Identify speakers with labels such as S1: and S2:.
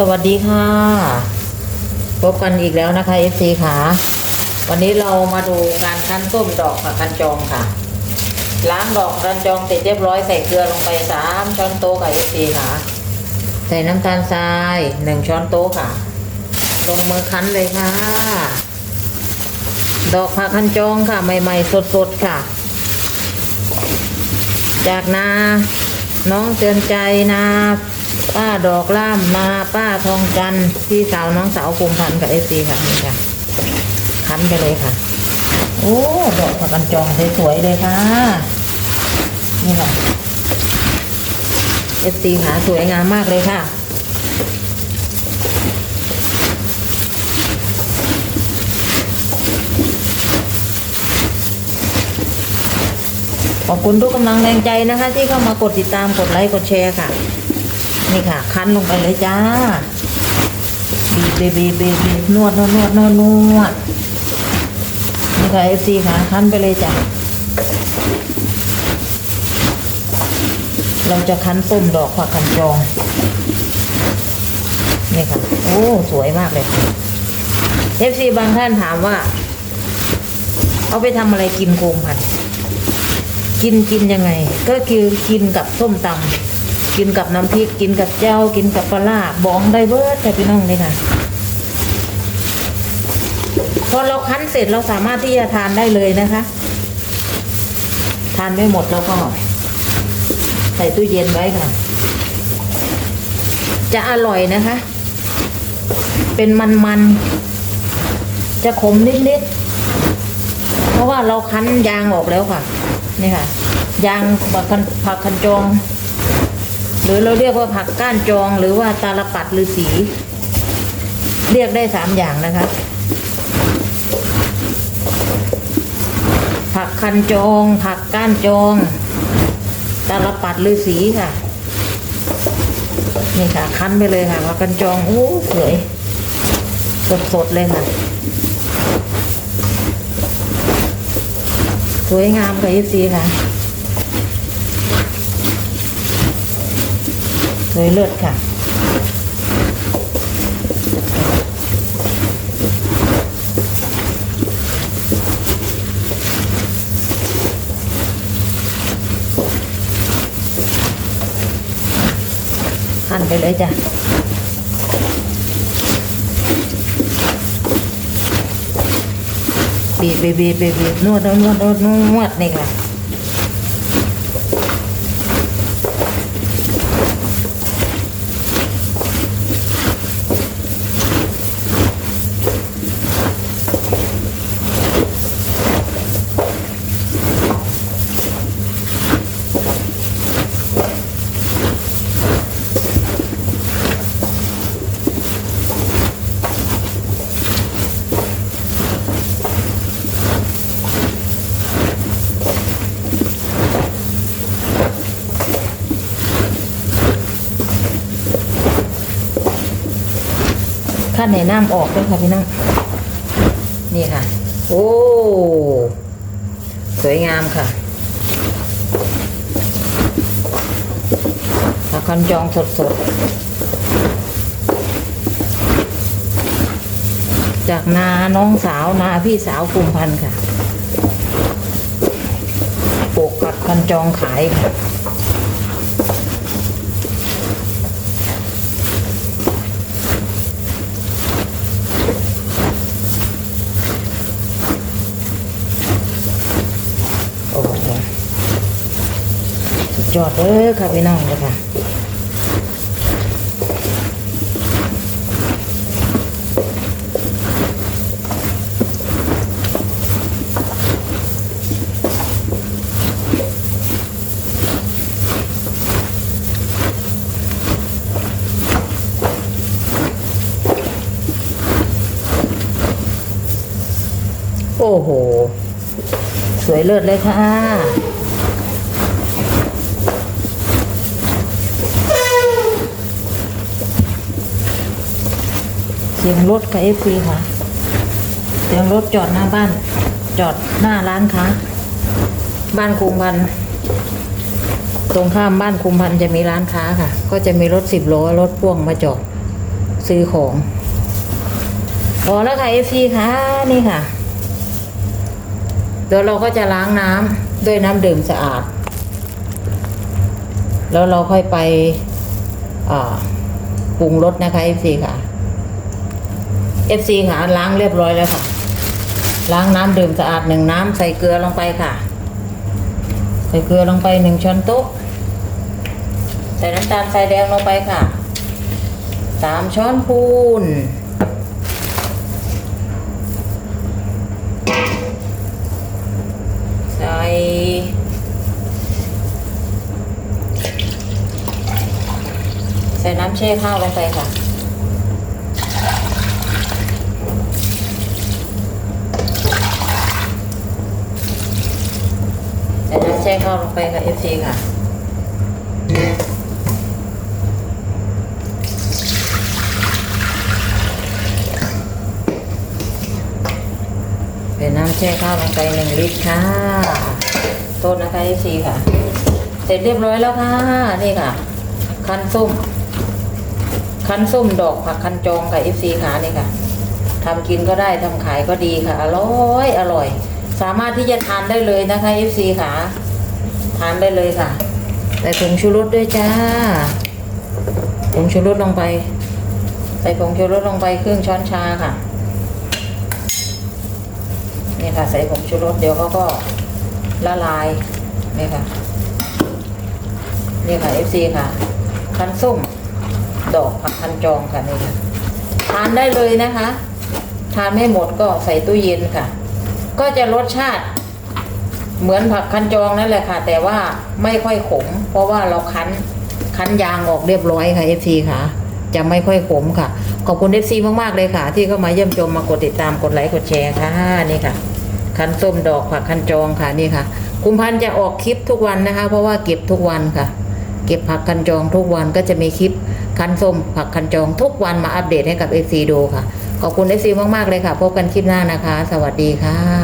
S1: สวัสดีค่ะ พบกันอีกแล้วนะคะ FC ค่ะ วันนี้เรามาดูการคั้นส้มดอกผักคันจองค่ะ ล้างดอกคันจองเสร็จเรียบร้อยใส่เกลือลงไปสามช้อนโต๊ะค่ะ FC ค่ะ ใส่น้ำตาลทรายหนึ่งช้อนโต๊ะค่ะ ลงมือคั้นเลยค่ะ ดอกผักคันจองค่ะ ใหม่ ๆ สดๆค่ะ จากนาน้องเตือนใจนา ป้าดอกล่ามนาป้าทองจันพี่สาวน้องสาวภูมิพันธ์กับเอซีค่ะนี่ค่ะคั้นไปเลยค่ะ โอ้ดอกผักกันจองสวยๆเลยค่ะ นี่ค่ะเอซีค่ะสวยงามมากเลยค่ะขอบคุณทุกกำลังแรงใจนะคะ ที่เข้ามากดติดตามกดไลค์กดแชร์ค่ะ นี่ค่ะ คั้นลงไปเลยจ้าบีบบีบบีบบีบนวดนวดนวดนวดนวดนี่ค่ะเอฟซีค่ะคั้นไปเลยจ้ะเราจะคั้นต้มดอกผักคันจองนี่ค่ะ โอ้ สวยมากเลยเอฟซีบางท่านถามว่า เอาไปทำอะไรกินโคมพันกินกินยังไง ก็คือกินกับส้มตำ กินกับน้ำพริกกินกับเจ้ากินกับปลาร้าบองได้เบิร์ดแต่พี่น้องเลยค่ะพอเราคั้นเสร็จเราสามารถที่จะทานได้เลยนะคะ ทานไม่หมดแล้วก็ใส่ตู้เย็นไว้ค่ะ จะอร่อยนะคะ เป็นมันๆ จะขมนิดๆ เพราะว่าเราคั้นยางออกแล้วค่ะ นี่ค่ะ ยางผักคันผักคันจอง หรือเราเรียกว่าผักก้านจองหรือว่าตาลปัดฤาษีเรียกได้สามอย่างนะคะ ผักคันจอง ผักก้านจอง ตาลปัดฤาษีค่ะ นี่ค่ะ คั้นไปเลยค่ะผักคันจองโอ้สวยสดๆเลยค่ะ สวยงามกับยีซีค่ะ สวยเลิศค่ะ หั่นไปเลยจ้ะบีบบีบบีบบีบบีบนวดนวดนวดนวดนวดนี่ค่ะ ขั้นในน้ำออกด้วยค่ะพี่น้องนี่ค่ะ โอ้สวยงามค่ะผักคันจองสดๆ จากนาน้องสาวนาพี่สาวภูมิพันธ์ค่ะปลูกผักคันจองขายค่ะ โอ้โหสุด ยอดเลยค่ะพี่น้องเลยค่ะโอ้โห สวยเลิศเลยค่ะ สียงรถกับเอฟซีค่ะ เสียงรถจอดหน้าบ้าน จอดหน้าร้านค้าบ้านคุมพันตรงข้ามบ้านคุมพันจะมีร้านค้าค่ะ ก็จะมีรถสิบล้อรถพ่วงมาจอดซื้อของพอแล้วค่ะเอซีค่ะนี่ค่ะเดี๋ยวเราก็จะล้างน้ำด้วยน้ำดื่มสะอาด แล้วเราค่อยไปปรุงรสนะคะ FC ค่ะ FC ค่ะล้างเรียบร้อยแล้วค่ะ ล้างน้ำดื่มสะอาดหนึ่งน้ำใส่เกลือลงไปค่ะ ใส่เกลือลงไปหนึ่งช้อนโต๊ะใส่น้ำตาลทรายแดงลงไปค่ะสามช้อนพูนใส่ใส่น้ำแช่ข้าวลงไปค่ะ ใส่น้ำแช่ข้าวลงไปค่ะ FC ค่ะใส่น้ำแช่ข้าวลงไปหนึ่งลิตรค่ะโทษนะคะ FC ค่ะ เสร็จเรียบร้อยแล้วค่ะ นี่ค่ะ คั้นส้ม คั้นส้มดอกผักคั้นจองค่ะ FC ค่ะนี่ค่ะทำกินก็ได้ทำขายก็ดีค่ะ อร่อย อร่อย สามารถที่จะทานได้เลยนะคะ FC ค่ะ ทานได้เลยค่ะ ใส่ผงชูรสด้วยจ้าผงชูรสลงไป ใส่ผงชูรสลงไปครึ่งช้อนชาค่ะนี่ค่ะ ใส่ผงชูรสเดี๋ยวเขาก็ละลายนี่ค่ะนี่ค่ะ FC ค่ะคันส้มดอกผักคันจองค่ะนี่ค่ะทานได้เลยนะคะ ทานไม่หมดก็ใส่ตู้เย็นค่ะ ก็จะรสชาติเหมือนผักคันจองนั่นแหละค่ะ แต่ว่าไม่ค่อยขม เพราะว่าเราคั้นคั้นยางออกเรียบร้อยค่ะ FC ค่ะ จะไม่ค่อยขมค่ะ ขอบคุณ FC มาก ๆ เลยค่ะ ที่เข้ามาเยี่ยมชมมากดติดตามกดไลค์กดแชร์ค่ะนี่ค่ะ คั้นส้มดอกผักคันจองค่ะนี่ค่ะคุมพันจะออกคลิปทุกวันนะคะ เพราะว่าเก็บทุกวันค่ะ เก็บผักคันจองทุกวันก็จะมีคลิปคันส้มผักคันจองทุกวันมาอัปเดตให้กับ FC ดูค่ะขอบคุณ FC มาก ๆ เลยค่ะ พบกันคลิปหน้านะคะ สวัสดีค่ะ